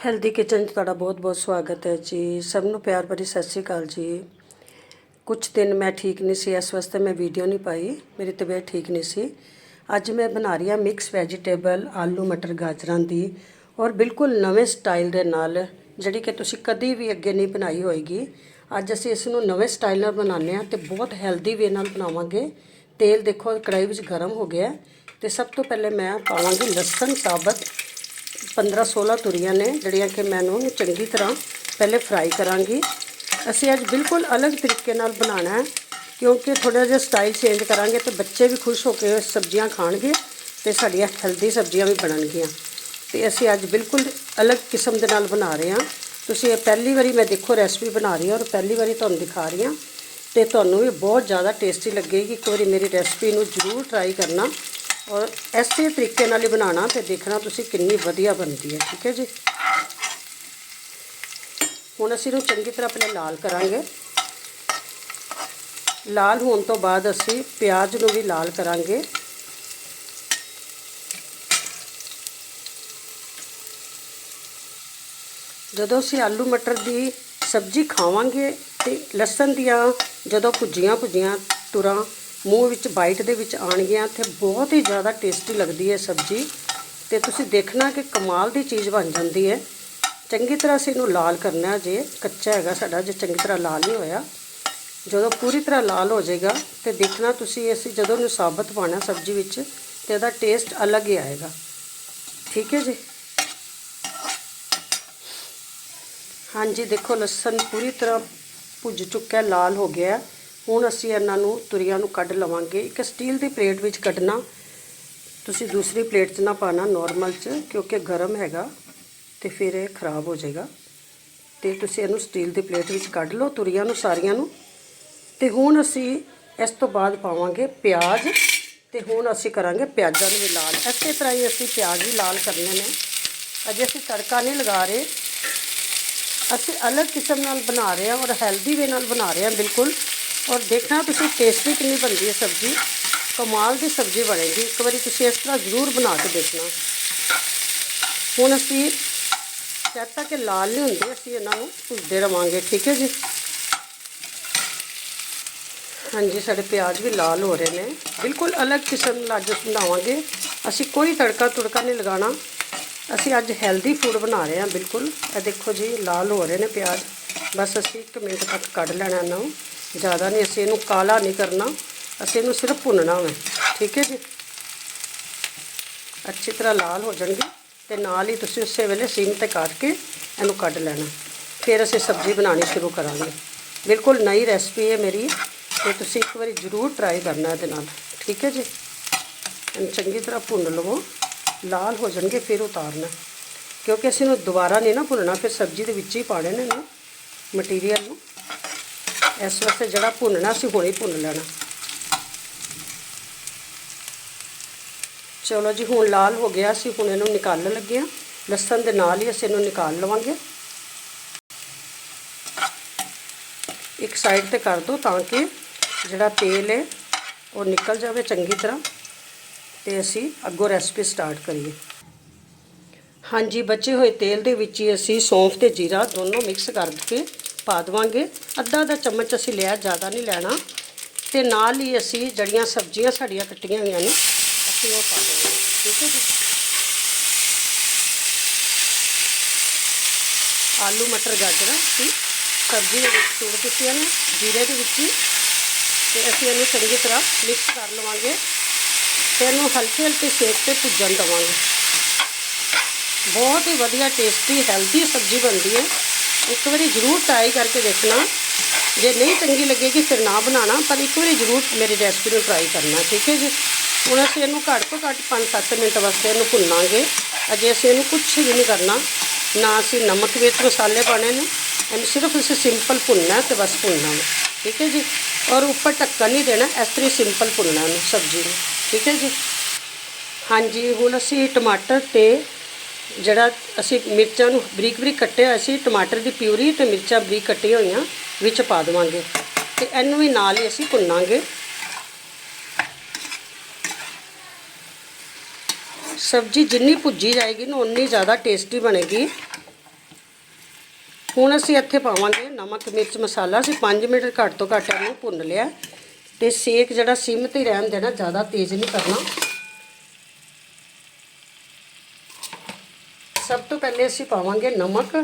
Healthy kitchen 'ਚ ਤੁਹਾਡਾ ਬਹੁਤ-ਬਹੁਤ ਸਵਾਗਤ ਹੈ ਜੀ। ਸਭ ਨੂੰ ਪਿਆਰ ਭਰੀ ਸਤਿ ਸ਼੍ਰੀ ਅਕਾਲ ਜੀ। ਕੁਝ ਦਿਨ ਮੈਂ ਠੀਕ ਨਹੀਂ ਸੀ, ਇਸ ਵਾਸਤੇ ਮੈਂ ਵੀਡੀਓ ਨਹੀਂ ਪਾਈ। ਮੇਰੀ ਤਬੀਅਤ ਠੀਕ ਨਹੀਂ ਸੀ। ਅੱਜ ਮੈਂ ਬਣਾ ਰਹੀ ਹਾਂ ਮਿਕਸ ਵੈਜੀਟੇਬਲ ਆਲੂ, ਮਟਰ, ਗਾਜਰਾਂ ਦੀ ਔਰ ਬਿਲਕੁਲ ਨਵੇਂ ਸਟਾਈਲ ਦੇ ਨਾਲ, ਜਿਹੜੀ ਕਿ ਤੁਸੀਂ ਕਦੀ ਵੀ ਅੱਗੇ ਨਹੀਂ ਬਣਾਈ ਹੋਏਗੀ। ਅੱਜ ਅਸੀਂ ਇਸ ਨੂੰ ਨਵੇਂ ਸਟਾਈਲ ਨਾਲ ਬਣਾਉਂਦੇ ਹਾਂ ਤੇ ਬਹੁਤ ਹੈਲਦੀ ਵੇ ਨਾਲ ਬਣਾਵਾਂਗੇ। ਤੇਲ ਦੇਖੋ ਕੜਾਈ ਵਿੱਚ ਗਰਮ ਹੋ ਗਿਆ ਹੈ ਤੇ ਸਭ ਤੋਂ ਪਹਿਲੇ ਮੈਂ ਪਾਵਾਂਗੀ ਲਸਣ, ਸਾਬਤ 15 16 ਤੁਰੀਆਂ ਨੇ, ਜਿਹੜੀਆਂ ਕਿ ਮੈਨੂੰ ਚੰਗੀ ਤਰ੍ਹਾਂ ਪਹਿਲੇ ਫਰਾਈ ਕਰਾਂਗੀ। ਅਸੀਂ ਅੱਜ ਬਿਲਕੁਲ ਅਲੱਗ ਤਰੀਕੇ ਨਾਲ ਬਣਾਉਣਾ ਹੈ, ਕਿਉਂਕਿ ਥੋੜਾ ਜਿਹਾ ਸਟਾਈਲ ਚੇਂਜ ਕਰਾਂਗੇ ਤੇ ਬੱਚੇ ਵੀ ਖੁਸ਼ ਹੋ ਕੇ ਸਬਜ਼ੀਆਂ ਖਾਣਗੇ ਤੇ ਸਾਡੀਆਂ ਹੈਲਦੀ ਸਬਜ਼ੀਆਂ ਵੀ ਬਣਨਗੀਆਂ। ਤੇ ਅਸੀਂ ਅੱਜ ਬਿਲਕੁਲ ਅਲੱਗ ਕਿਸਮ ਦੇ ਨਾਲ ਬਣਾ ਰਹੇ ਹਾਂ। ਤੁਸੀਂ ਇਹ ਪਹਿਲੀ ਵਾਰੀ ਮੈਂ ਦੇਖੋ ਰੈਸਪੀ ਬਣਾ ਰਹੀ ਹਾਂ ਔਰ ਪਹਿਲੀ ਵਾਰੀ ਤੁਹਾਨੂੰ ਦਿਖਾ ਰਹੀ ਹਾਂ। ਤੇ ਤੁਹਾਨੂੰ ਵੀ ਬਹੁਤ ਜ਼ਿਆਦਾ ਟੇਸਟੀ ਲੱਗੇਗੀ। ਇੱਕ ਵਾਰੀ ਮੇਰੀ ਰੈਸਪੀ ਨੂੰ ਜ਼ਰੂਰ ਟਰਾਈ ਕਰਨਾ। ਔਰ ਐਸੇ ਤਰੀਕੇ ਨਾਲ ਹੀ ਬਣਾਉਣਾ ਤੇ ਦੇਖਣਾ ਤੁਸੀਂ ਕਿੰਨੀ ਵਧੀਆ ਬਣਦੀ ਹੈ, ਠੀਕ ਹੈ ਜੀ। ਹੁਣ ਅਸੀਂ ਇਹਨੂੰ ਚੰਗੀ ਤਰ੍ਹਾਂ ਪਹਿਲਾਂ ਲਾਲ ਕਰਾਂਗੇ। ਲਾਲ ਹੋਣ ਤੋਂ ਬਾਅਦ ਅਸੀਂ ਪਿਆਜ਼ ਨੂੰ ਵੀ ਲਾਲ ਕਰਾਂਗੇ। ਜਦੋਂ ਅਸੀਂ ਆਲੂ ਮਟਰ ਦੀ ਸਬਜ਼ੀ ਖਾਵਾਂਗੇ ਤੇ ਲਸਣ ਦੀਆਂ ਜਦੋਂ ਭੁੱਜੀਆਂ ਭੁੱਜੀਆਂ ਤੁਰਾਂ ਮੂੰਹ ਵਿੱਚ ਬਾਈਟ ਦੇ ਵਿੱਚ ਆਣਗੀਆਂ ਤੇ ਬਹੁਤ ਹੀ ਜ਼ਿਆਦਾ ਟੇਸਟੀ ਲੱਗਦੀ ਹੈ ਸਬਜ਼ੀ। ਤੇ ਤੁਸੀਂ ਦੇਖਣਾ ਕਿ ਕਮਾਲ ਦੀ ਚੀਜ਼ ਬਣ ਜਾਂਦੀ ਹੈ। ਚੰਗੀ ਤਰ੍ਹਾਂ ਅਸੀਂ ਇਹਨੂੰ ਲਾਲ ਕਰਨਾ ਜੇ ਕੱਚਾ ਹੈਗਾ ਸਾਡਾ, ਜੇ ਚੰਗੀ ਤਰ੍ਹਾਂ ਲਾਲ ਨਹੀਂ ਹੋਇਆ। ਜਦੋਂ ਪੂਰੀ ਤਰ੍ਹਾਂ ਲਾਲ ਹੋ ਜਾਏਗਾ, ਤੇ ਦੇਖਣਾ ਤੁਸੀਂ ਅਸੀਂ ਜਦੋਂ ਇਹਨੂੰ ਸਾਬਤ ਪਾਣਾ ਸਬਜ਼ੀ ਵਿੱਚ, ਤੇ ਇਹਦਾ ਟੇਸਟ ਅਲੱਗ ਹੀ ਆਏਗਾ। ਠੀਕ ਹੈ ਜੀ? ਹਾਂਜੀ, ਦੇਖੋ ਲਸਣ ਪੂਰੀ ਤਰ੍ਹਾਂ ਭੁੱਜ ਚੁੱਕਾ ਲਾਲ ਹੋ ਗਿਆ ਹੁਣ ਅਸੀਂ ਇਹਨਾਂ ਨੂੰ ਤੁਰੀਆਂ ਨੂੰ ਕੱਢ ਲਵਾਂਗੇ। ਇੱਕ ਸਟੀਲ ਦੀ ਪਲੇਟ ਵਿੱਚ ਕੱਢਣਾ। ਤੁਸੀਂ ਦੂਸਰੀ ਪਲੇਟ 'ਚ ਨਾ ਪਾਣਾ ਨਾਰਮਲ 'ਚ, ਕਿਉਂਕਿ ਗਰਮ ਹੈਗਾ ਤੇ ਫਿਰ ਇਹ ਖਰਾਬ ਹੋ ਜਾਏਗਾ। ਤੇ ਤੁਸੀਂ ਇਹਨੂੰ ਸਟੀਲ ਦੀ ਪਲੇਟ ਵਿੱਚ ਕੱਢ ਲਓ, ਤੁਰੀਆਂ ਨੂੰ, ਸਾਰੀਆਂ ਨੂੰ। ਤੇ ਹੁਣ ਅਸੀਂ ਇਸ ਤੋਂ ਬਾਅਦ ਪਾਵਾਂਗੇ ਪਿਆਜ਼। ਤੇ ਹੁਣ ਅਸੀਂ ਕਰਾਂਗੇ ਪਿਆਜ਼ਾਂ ਨੂੰ ਵੀ ਲਾਲ। ਇਸੇ ਤਰ੍ਹਾਂ ਹੀ ਅਸੀਂ ਪਿਆਜ਼ ਵੀ ਲਾਲ ਕਰਨੇ ਨੇ। ਅਜੇ ਅਸੀਂ ਤੜਕਾ ਨਹੀਂ ਲਗਾ ਰਹੇ। ਅਸੀਂ ਅਲੱਗ ਕਿਸਮ ਨਾਲ ਬਣਾ ਰਹੇ ਹਾਂ ਔਰ ਹੈਲਦੀ ਵੇ ਨਾਲ ਬਣਾ ਰਹੇ ਹਾਂ, ਬਿਲਕੁਲ। ਔਰ ਦੇਖਣਾ ਤੁਸੀਂ ਟੇਸਟੀ ਕਿੰਨੀ ਬਣਦੀ ਹੈ ਸਬਜ਼ੀ। ਕਮਾਲ ਦੀ ਸਬਜ਼ੀ ਬਣੇਗੀ। ਇੱਕ ਵਾਰੀ ਤੁਸੀਂ ਇਸ ਤਰ੍ਹਾਂ ਜ਼ਰੂਰ ਬਣਾ ਕੇ ਦੇਖਣਾ। ਹੁਣ ਅਸੀਂ, ਜਦ ਤੱਕ ਲਾਲ ਨਹੀਂ ਹੁੰਦੇ, ਅਸੀਂ ਇਹਨਾਂ ਨੂੰ ਭੁੱਜਦੇ ਰਵਾਂਗੇ, ਠੀਕ ਹੈ ਜੀ? ਹਾਂਜੀ, ਸਾਡੇ ਪਿਆਜ਼ ਵੀ ਲਾਲ ਹੋ ਰਹੇ ਨੇ। ਬਿਲਕੁਲ ਅਲੱਗ ਕਿਸਮ ਨਾਲ ਅੱਜ ਬਣਾਵਾਂਗੇ। ਅਸੀਂ ਕੋਈ ਤੜਕਾ ਤੁੜਕਾ ਨਹੀਂ ਲਗਾਉਣਾ। ਅਸੀਂ ਅੱਜ ਹੈਲਦੀ ਫੂਡ ਬਣਾ ਰਹੇ ਹਾਂ, ਬਿਲਕੁਲ। ਇਹ ਦੇਖੋ ਜੀ, ਲਾਲ ਹੋ ਰਹੇ ਨੇ ਪਿਆਜ਼। ਬਸ ਅਸੀਂ 1 ਮਿੰਟ ਤੱਕ ਕੱਢ ਲੈਣਾ ਇਹਨਾਂ ਨੂੰ। ਜ਼ਿਆਦਾ ਨਹੀਂ, ਅਸੀਂ ਇਹਨੂੰ ਕਾਲਾ ਨਹੀਂ ਕਰਨਾ, ਅਸੀਂ ਇਹਨੂੰ ਸਿਰਫ ਭੁੰਨਣਾ ਹੈ ਠੀਕ ਹੈ ਜੀ? ਅੱਛੀ ਤਰ੍ਹਾਂ ਲਾਲ ਹੋ ਜਾਣਗੇ ਤੇ ਨਾਲ ਹੀ ਤੁਸੀਂ ਉਸੇ ਵੇਲੇ ਸੀਮ ਤੇ ਕੱਟ ਕੇ ਇਹਨੂੰ ਕੱਢ ਲੈਣਾ। ਫਿਰ ਅਸੀਂ ਸਬਜ਼ੀ ਬਣਾਉਣੀ ਸ਼ੁਰੂ ਕਰਾਂਗੇ। ਬਿਲਕੁਲ ਨਈ ਰੈਸਪੀ ਹੈ ਮੇਰੀ, ਤੇ ਤੁਸੀਂ ਇੱਕ ਵਾਰੀ ਜ਼ਰੂਰ ਟਰਾਈ ਕਰਨਾ ਇਹਦੇ ਨਾਲ। ਠੀਕ ਹੈ ਜੀ? ਇਹਨੂੰ ਚੰਗੀ ਤਰ੍ਹਾਂ ਭੁੰਨ ਲਵੋ। ਲਾਲ ਹੋ ਜਾਣਗੇ, ਫਿਰ ਉਤਾਰਨਾ। ਕਿਉਂਕਿ ਅਸੀਂ ਇਹਨੂੰ ਦੁਬਾਰਾ ਨਹੀਂ ਨਾ ਭੁੰਨਣਾ, ਫਿਰ ਸਬਜ਼ੀ ਦੇ ਵਿੱਚ ਹੀ ਪਾਣੇ ਨੇ ਇਹਨੂੰ, ਮਟੀਰੀਅਲ ਨੂੰ। ਇਸ ਵਾਸਤੇ ਜਿਹੜਾ ਭੁੰਨਣਾ ਅਸੀਂ ਹੁਣੇ ਭੁੰਨ ਲੈਣਾ। ਚਲੋ ਜੀ, ਹੁਣ ਲਾਲ ਹੋ ਗਿਆ, ਅਸੀਂ ਹੁਣ ਇਹਨੂੰ ਨਿਕਾਲਣ ਲੱਗੇ ਹਾਂ। ਲਸਣ ਦੇ ਨਾਲ ਹੀ ਅਸੀਂ ਇਹਨੂੰ ਨਿਕਾਲ ਲਵਾਂਗੇ। ਇੱਕ ਸਾਈਡ ਤੇ ਕਰ ਦਿਓ ਤਾਂ ਕਿ ਜਿਹੜਾ ਤੇਲ ਹੈ, ਉਹ ਨਿਕਲ ਜਾਵੇ ਚੰਗੀ ਤਰ੍ਹਾਂ। ਤੇ ਅਸੀਂ ਅੱਗੋਂ ਰੈਸਪੀ ਸਟਾਰਟ ਕਰੀਏ। ਹਾਂਜੀ, ਬਚੇ ਹੋਏ ਤੇਲ ਦੇ ਵਿੱਚ ਹੀ ਅਸੀਂ ਸੌਂਫ ਤੇ ਜੀਰਾ ਦੋਨੋਂ ਮਿਕਸ ਕਰਕੇ ਪਾ ਦੇਵਾਂਗੇ। ਅੱਧਾ ਅੱਧਾ ਚਮਚ ਅਸੀਂ ਲਿਆ, ਜ਼ਿਆਦਾ ਨਹੀਂ ਲੈਣਾ। ਤੇ ਨਾਲ ਹੀ ਅਸੀਂ ਜੜੀਆਂ ਸਬਜ਼ੀਆਂ ਸਾਡੀਆਂ ਕੱਟੀਆਂ ਹੋਈਆਂ ਨੇ, ਅਸੀਂ ਉਹ ਪਾ ਦੇਵਾਂਗੇ ਠੀਕ ਹੈ ਜੀ? ਆਲੂ, ਮਟਰ, ਗਾਜਰਾਂ ਅਸੀਂ ਸਬਜ਼ੀ ਦੇ ਵਿੱਚ ਸੁੱਟ ਦਿੱਤੀਆਂ ਨੇ, ਜੀਰੇ ਦੇ ਵਿੱਚ ਹੀ। ਤੇ ਅਸੀਂ ਇਹਨੂੰ ਚੰਗੀ ਤਰ੍ਹਾਂ ਮਿਕਸ ਕਰ ਲਵਾਂਗੇ। ਤੇ ਇਹਨੂੰ ਹਲਕੇ ਹਲਕੇ ਸੇਕ ਤੇ ਭੁੱਜਣ ਦੇਵਾਂਗੇ। ਬਹੁਤ ਹੀ ਵਧੀਆ, ਟੇਸਟੀ, ਹੈਲਦੀ ਸਬਜ਼ੀ ਬਣਦੀ ਹੈ। ਇੱਕ ਵਾਰੀ ਜ਼ਰੂਰ ਟਰਾਈ ਕਰਕੇ ਦੇਖਣਾ। ਜੇ ਨਹੀਂ ਚੰਗੀ ਲੱਗੇਗੀ ਫਿਰ ਨਾ ਬਣਾਉਣਾ, ਪਰ ਇੱਕ ਵਾਰੀ ਜ਼ਰੂਰ ਮੇਰੀ ਰੈਸਪੀ ਨੂੰ ਟਰਾਈ ਕਰਨਾ, ਠੀਕ ਹੈ ਜੀ? ਹੁਣ ਅਸੀਂ ਇਹਨੂੰ ਘੱਟ ਤੋਂ ਘੱਟ 5-7 ਮਿੰਟ ਵਾਸਤੇ ਇਹਨੂੰ ਭੁੰਨਾਂਗੇ। ਅਜੇ ਅਸੀਂ ਇਹਨੂੰ ਕੁਝ ਵੀ ਨਹੀਂ ਕਰਨਾ। ਨਾ ਅਸੀਂ ਨਮਕ ਵਿੱਚ ਮਸਾਲੇ ਪਾਣੇ ਨੇ। ਇਹਨੂੰ ਸਿਰਫ ਅਸੀਂ ਸਿੰਪਲ ਭੁੰਨਣਾ ਤੇ ਬਸ ਭੁੰਨਣਾ। ਠੀਕ ਹੈ ਜੀ? ਔਰ ਉੱਪਰ ਢੱਕਣ ਨਹੀਂ ਦੇਣਾ, ਇਸ ਤਰ੍ਹਾਂ ਸਿੰਪਲ ਭੁੰਨਣਾ ਨੂੰ ਸਬਜ਼ੀ ਨੂੰ। ਠੀਕ ਹੈ ਜੀ? ਹਾਂਜੀ, ਹੁਣ ਅਸੀਂ ਟਮਾਟਰ ਤੇ ਜਿਹੜਾ ਅਸੀਂ ਮਿਰਚਾਂ ਨੂੰ ਬਰੀਕ ਬਰੀਕ ਕੱਟਿਆ ਅਸੀਂ ਟਮਾਟਰ ਦੀ ਪਿਊਰੀ ਤੇ ਮਿਰਚਾਂ ਬਰੀਕ ਕੱਟੀਆਂ ਹੋਈਆਂ, ਵਿੱਚ ਪਾ ਦੇਵਾਂਗੇ। ਤੇ ਇਹਨੂੰ ਵੀ ਨਾਲ ਹੀ ਅਸੀਂ ਭੁੰਨਾਂਗੇ। ਸਬਜ਼ੀ ਜਿੰਨੀ ਭੁੱਜੀ ਜਾਏਗੀ ਨਾ ਉਨੀ ਜ਼ਿਆਦਾ ਟੇਸਟੀ ਬਣੇਗੀ। ਹੁਣ ਅਸੀਂ ਇੱਥੇ ਪਾਵਾਂਗੇ ਨਮਕ, ਮਿਰਚ, ਮਸਾਲਾ। ਅਸੀਂ 5 ਮਿੰਟ ਘੱਟ ਤੋਂ ਘੱਟ ਇਹਨੂੰ ਭੁੰਨ ਲਿਆ। ਤੇ ਸੇਕ ਜਿਹੜਾ ਸਿਮ ਤੇ ਹੀ ਰਹਿਣ ਦੇਣਾ, ਜ਼ਿਆਦਾ ਤੇਜ਼ ਨਹੀਂ ਕਰਨਾ। ਸਭ ਤੋਂ ਪਹਿਲੇ ਅਸੀਂ ਪਾਵਾਂਗੇ ਨਮਕ।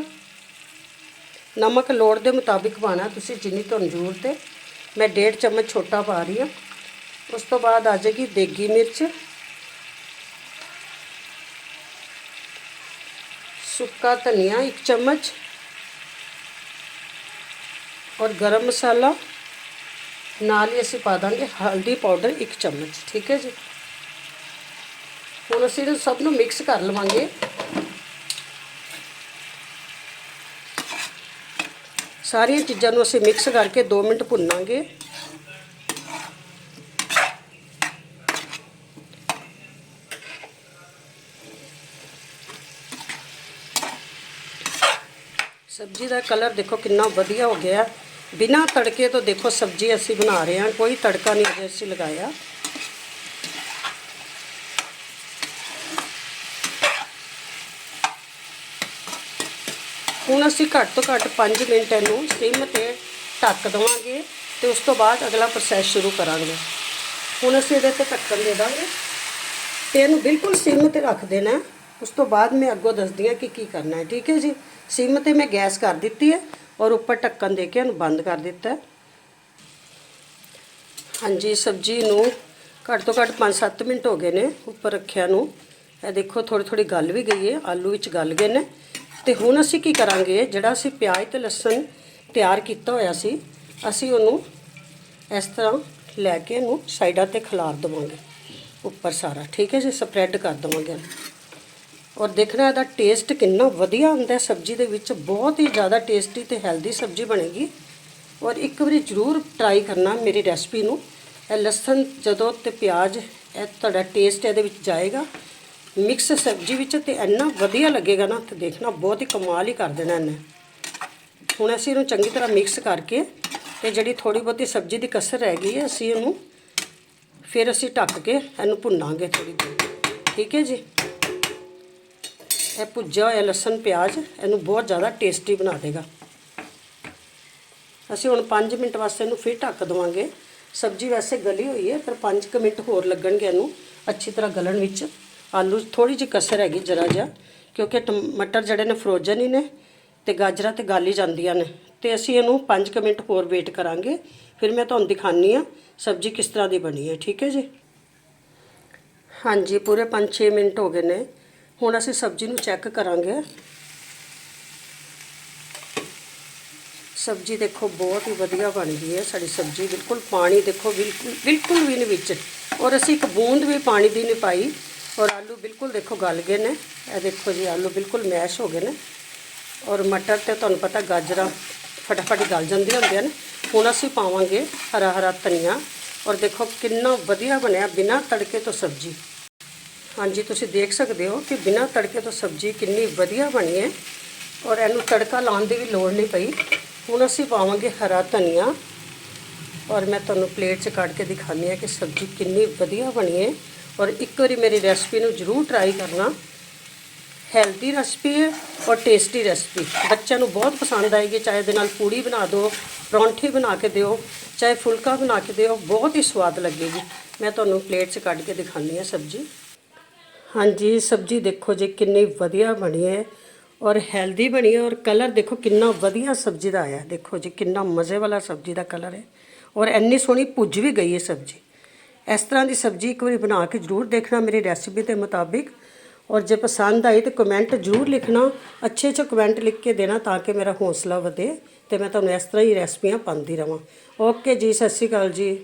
ਨਮਕ ਲੋੜ ਦੇ ਮੁਤਾਬਿਕ ਪਾਣਾ ਤੁਸੀਂ ਜਿੰਨੀ ਤੁਹਾਨੂੰ ਜ਼ਰੂਰਤ ਹੈ। ਮੈਂ ਡੇਢ ਚਮਚ ਛੋਟਾ ਪਾ ਰਹੀ ਹਾਂ। ਉਸ ਤੋਂ ਬਾਅਦ ਆ ਜਾਏਗੀ ਦੇਗੀ ਮਿਰਚ। ਸੁੱਕਾ ਧਨੀਆ 1 ਚਮਚ। ਔਰ ਗਰਮ ਮਸਾਲਾ। ਨਾਲ ਹੀ ਅਸੀਂ ਪਾ ਦਾਂਗੇ ਹਲਦੀ ਪਾਊਡਰ 1 ਚਮਚ, ਠੀਕ ਹੈ ਜੀ? ਹੁਣ ਅਸੀਂ ਇਹਨੂੰ ਸਭ ਨੂੰ ਮਿਕਸ ਕਰ ਲਵਾਂਗੇ। ਸਾਰੀਆਂ ਚੀਜ਼ਾਂ ਨੂੰ ਅਸੀਂ ਮਿਕਸ ਕਰਕੇ 2 ਮਿੰਟ ਭੁੰਨਾਂਗੇ। ਸਬਜ਼ੀ ਦਾ ਕਲਰ ਦੇਖੋ ਕਿੰਨਾ ਵਧੀਆ ਹੋ ਗਿਆ। ਬਿਨਾ ਤੜਕੇ ਤੋਂ ਦੇਖੋ ਸਬਜ਼ੀ ਅਸੀਂ ਬਣਾ ਰਹੇ ਹਾਂ, ਕੋਈ ਤੜਕਾ ਨਹੀਂ ਅਜੇ ਅਸੀਂ ਲਗਾਇਆ। ਹੁਣ ਅਸੀਂ ਘੱਟ ਤੋਂ ਘੱਟ 5 ਮਿੰਟ ਇਹਨੂੰ ਸਿਮ ਤੇ ਢੱਕ ਦਵਾਂਗੇ ਤੇ ਉਸ ਤੋਂ ਬਾਅਦ ਅਗਲਾ ਪ੍ਰੋਸੈਸ ਸ਼ੁਰੂ ਕਰਾਂਗੇ। ਹੁਣ ਅਸੀਂ ਇਹਦੇ ਤੇ ਢੱਕਣ ਦੇ ਦਾਂਗੇ। ਤੇ ਇਹਨੂੰ ਬਿਲਕੁਲ ਸਿਮ ਤੇ ਰੱਖ ਦੇਣਾ ਉਸ ਤੋਂ ਬਾਅਦ ਮੈਂ ਅੱਗੋਂ ਦੱਸਦੀ ਹਾਂ ਕਿ ਕੀ ਕਰਨਾ ਹੈ। ਠੀਕ ਹੈ ਜੀ? ਸਿਮ ਤੇ ਮੈਂ ਗੈਸ ਕਰ ਦਿੱਤੀ ਹੈ ਔਰ ਉੱਪਰ ਢੱਕਣ ਦੇ ਕੇ ਇਹਨੂੰ ਬੰਦ ਕਰ ਦਿੱਤਾ ਹੈ। ਹਾਂਜੀ, ਸਬਜ਼ੀ ਨੂੰ ਘੱਟ ਤੋਂ ਘੱਟ 5-7 ਮਿੰਟ ਹੋ ਗਏ ਨੇ ਉੱਪਰ ਰੱਖਿਆ ਨੂੰ। ਇਹ ਦੇਖੋ ਥੋੜੀ ਥੋੜੀ ਗਲ ਵੀ ਗਈ ਹੈ। ਆਲੂ ਵਿੱਚ ਗਲ ਗਏ ਨੇ। ਤੇ ਹੁਣ ਅਸੀਂ ਕੀ ਕਰਾਂਗੇ? ਜਿਹੜਾ ਅਸੀਂ ਪਿਆਜ਼ ਤੇ ਲਸਣ ਤਿਆਰ ਕੀਤਾ ਹੋਇਆ ਸੀ, ਅਸੀਂ ਉਹਨੂੰ ਇਸ ਤਰ੍ਹਾਂ ਲੈ ਕੇ ਇਹਨੂੰ ਸਾਈਡਾਂ ਤੇ ਖਿਲਾਰ ਦੇਵਾਂਗੇ, ਉੱਪਰ ਸਾਰਾ। ਠੀਕ ਹੈ ਜੀ? ਸਪਰੈਡ ਕਰ ਦੇਵਾਂਗੇ ਔਰ ਦੇਖਣਾ ਇਹਦਾ ਟੇਸਟ ਕਿੰਨਾ ਵਧੀਆ ਹੁੰਦਾ ਸਬਜ਼ੀ ਦੇ ਵਿੱਚ। ਬਹੁਤ ਹੀ ਜ਼ਿਆਦਾ ਟੇਸਟੀ ਤੇ ਹੈਲਦੀ ਸਬਜ਼ੀ ਬਣੇਗੀ। ਔਰ ਇੱਕ ਵਾਰੀ ਜ਼ਰੂਰ ਟਰਾਈ ਕਰਨਾ ਮੇਰੀ ਰੈਸਪੀ ਨੂੰ। ਇਹ ਲਸਣ ਜਦੋਂ ਤੇ ਪਿਆਜ਼, ਇਹ ਤੁਹਾਡਾ ਟੇਸਟ ਇਹਦੇ ਵਿੱਚ ਜਾਏਗਾ। ਮਿਕਸ ਸਬਜ਼ੀ ਵਿੱਚ ਤੇ ਇੰਨਾ ਵਧੀਆ ਲੱਗੇਗਾ ਨਾ, ਤੇ ਦੇਖਣਾ ਬਹੁਤ ਹੀ ਕਮਾਲ ਹੀ ਕਰ ਦੇਣਾ ਇਹਨੇ। ਹੁਣ ਅਸੀਂ ਇਹਨੂੰ ਚੰਗੀ ਤਰ੍ਹਾਂ ਮਿਕਸ ਕਰਕੇ ਤੇ ਜਿਹੜੀ ਥੋੜੀ ਬਹੁਤੀ ਸਬਜ਼ੀ ਦੀ ਕਸਰ ਰਹਿ ਗਈ ਹੈ, ਅਸੀਂ ਇਹਨੂੰ ਫਿਰ ਅਸੀਂ ਢੱਕ ਕੇ ਇਹਨੂੰ ਭੁੰਨਾਂਗੇ ਥੋੜੀ ਦੇਰ। ਠੀਕ ਹੈ ਜੀ? ਇਹ ਭੁੱਜਿਆ ਹੋਇਆ ਲਸਣ, ਪਿਆਜ਼, ਇਹਨੂੰ ਬਹੁਤ ਜ਼ਿਆਦਾ ਟੇਸਟੀ ਬਣਾ ਦੇਗਾ। ਅਸੀਂ ਹੁਣ 5 ਮਿੰਟ ਵਾਸਤੇ ਇਹਨੂੰ ਫਿਰ ਢੱਕ ਦਵਾਂਗੇ। ਸਬਜ਼ੀ ਵੈਸੇ ਗਲੀ ਹੋਈ ਹੈ, ਪਰ 5 ਮਿੰਟ ਹੋਰ ਲੱਗਣਗੇ ਇਹਨੂੰ ਅੱਛੀ ਤਰ੍ਹਾਂ ਗਲਣ ਵਿੱਚ। ਆਲੂ 'ਚ ਥੋੜੀ ਜਿਹੀ ਕਸਰ ਹੈਗੀ ਜਰਾ ਜਿਹਾ, ਕਿਉਂਕਿ ਟਮਾਟਰ ਜਿਹੜੇ ਨੇ ਫਰੋਜ਼ਨ ਹੀ ਨੇ ਤੇ ਗਾਜਰਾਂ ਤੇ ਗਾਲੀ ਜਾਂਦੀਆਂ ਨੇ। ਤੇ ਅਸੀਂ ਇਹਨੂੰ 5 ਮਿੰਟ ਹੋਰ ਵੇਟ ਕਰਾਂਗੇ, ਫਿਰ ਮੈਂ ਤੁਹਾਨੂੰ ਦਿਖਾਨੀ ਆ ਸਬਜ਼ੀ ਕਿਸ ਤਰ੍ਹਾਂ ਦੀ ਬਣੀ ਹੈ, ਠੀਕ ਹੈ ਜੀ? ਹਾਂਜੀ, ਪੂਰੇ 5-6 ਮਿੰਟ ਹੋ ਗਏ ਨੇ। ਹੁਣ ਅਸੀਂ ਸਬਜ਼ੀ ਨੂੰ ਚੈੱਕ ਕਰਾਂਗੇ। ਸਬਜ਼ੀ ਦੇਖੋ ਬਹੁਤ ਹੀ ਵਧੀਆ ਬਣ ਗਈ ਹੈ ਸਾਡੀ ਸਬਜ਼ੀ, ਬਿਲਕੁਲ ਪਾਣੀ ਦੇਖੋ, ਬਿਲਕੁਲ ਬਿਲਕੁਲ ਵੀ ਨਹੀਂ ਵਿੱਚ। ਔਰ ਅਸੀਂ ਇੱਕ ਬੂੰਦ ਵੀ ਪਾਣੀ ਦੀ ਨਹੀਂ ਪਾਈ। ਔਰ ਆਲੂ ਬਿਲਕੁਲ ਦੇਖੋ ਗਲ ਗਏ ਨੇ। ਇਹ ਦੇਖੋ ਜੀ, ਆਲੂ ਬਿਲਕੁਲ ਮੈਸ਼ ਹੋ ਗਏ ਨੇ। ਔਰ ਮਟਰ ਤੇ ਤੁਹਾਨੂੰ ਪਤਾ ਗਾਜਰਾਂ ਫਟਾਫਟ ਗਲ ਜਾਂਦੀਆਂ ਹੁੰਦੀਆਂ ਨੇ। ਹੁਣ ਅਸੀਂ ਪਾਵਾਂਗੇ ਹਰਾ ਹਰਾ ਧਨੀਆ। ਔਰ ਦੇਖੋ ਕਿੰਨਾ ਵਧੀਆ ਬਣਿਆ ਬਿਨਾਂ ਤੜਕੇ ਤੋਂ ਸਬਜ਼ੀ। ਹਾਂਜੀ, ਤੁਸੀਂ ਦੇਖ ਸਕਦੇ ਹੋ ਕਿ ਬਿਨਾਂ ਤੜਕੇ ਤੋਂ ਸਬਜ਼ੀ ਕਿੰਨੀ ਵਧੀਆ ਬਣੀ ਹੈ। ਔਰ ਇਹਨੂੰ ਤੜਕਾ ਲਾਉਣ ਦੀ ਵੀ ਲੋੜ ਨਹੀਂ ਪਈ। ਹੁਣ ਅਸੀਂ ਪਾਵਾਂਗੇ ਹਰਾ ਧਨੀਆ। ਔਰ ਮੈਂ ਤੁਹਾਨੂੰ ਪਲੇਟ 'ਚ ਕੱਢ ਕੇ ਦਿਖਾਉਂਦੀ ਹਾਂ ਕਿ ਸਬਜ਼ੀ ਕਿੰਨੀ ਵਧੀਆ ਬਣੀ ਹੈ। ਔਰ ਇੱਕ ਵਾਰੀ ਮੇਰੀ ਰੈਸਪੀ ਨੂੰ ਜ਼ਰੂਰ ਟਰਾਈ ਕਰਨਾ। ਹੈਲਦੀ ਰੈਸਪੀ ਹੈ ਔਰ ਟੇਸਟੀ ਰੈਸਪੀ ਬੱਚਿਆਂ ਨੂੰ ਬਹੁਤ ਪਸੰਦ ਆਏਗੀ, ਚਾਹੇ ਇਹਦੇ ਨਾਲ ਪੂੜੀ ਬਣਾ ਦਿਓ, ਪਰੌਂਠੀ ਬਣਾ ਕੇ ਦਿਓ, ਚਾਹੇ ਫੁਲਕਾ ਬਣਾ ਕੇ ਦਿਓ, ਬਹੁਤ ਹੀ ਸਵਾਦ ਲੱਗੇਗੀ। ਮੈਂ ਤੁਹਾਨੂੰ ਪਲੇਟ 'ਚ ਕੱਢ ਕੇ ਦਿਖਾਉਂਦੀ ਹਾਂ ਸਬਜ਼ੀ। ਹਾਂਜੀ, ਸਬਜ਼ੀ ਦੇਖੋ ਜੀ, ਕਿੰਨੀ ਵਧੀਆ ਬਣੀ ਹੈ ਔਰ ਹੈਲਦੀ ਬਣੀ ਹੈ ਔਰ ਕਲਰ ਦੇਖੋ ਕਿੰਨਾ ਵਧੀਆ ਸਬਜ਼ੀ ਦਾ ਆਇਆ। ਦੇਖੋ ਜੀ, ਕਿੰਨਾ ਮਜ਼ੇ ਵਾਲਾ ਸਬਜ਼ੀ ਦਾ ਕਲਰ ਹੈ ਔਰ ਇੰਨੀ ਸੋਹਣੀ ਭੁੱਜ ਵੀ ਗਈ ਹੈ ਸਬਜ਼ੀ। ਇਸ ਤਰ੍ਹਾਂ ਦੀ ਸਬਜ਼ੀ ਇੱਕ ਵਾਰੀ ਬਣਾ ਕੇ ਜ਼ਰੂਰ ਦੇਖਣਾ ਮੇਰੀ ਰੈਸਿਪੀ ਦੇ ਮੁਤਾਬਿਕ। ਔਰ ਜੇ ਪਸੰਦ ਆਈ ਤੇ ਕਮੈਂਟ ਜ਼ਰੂਰ ਲਿਖਣਾ, ਅੱਛੇ ਅੱਛੇ ਕਮੈਂਟ ਲਿਖ ਕੇ ਦੇਣਾ ਤਾਂ ਕਿ ਮੇਰਾ ਹੌਸਲਾ ਵਧੇ ਤੇ ਮੈਂ ਤੁਹਾਨੂੰ ਇਸ ਤਰ੍ਹਾਂ ਹੀ ਰੈਸਪੀਆਂ ਪਾਉਂਦੀ ਰਵਾਂ। ਓਕੇ ਜੀ, ਸਤਿ ਸ਼੍ਰੀ ਅਕਾਲ ਜੀ।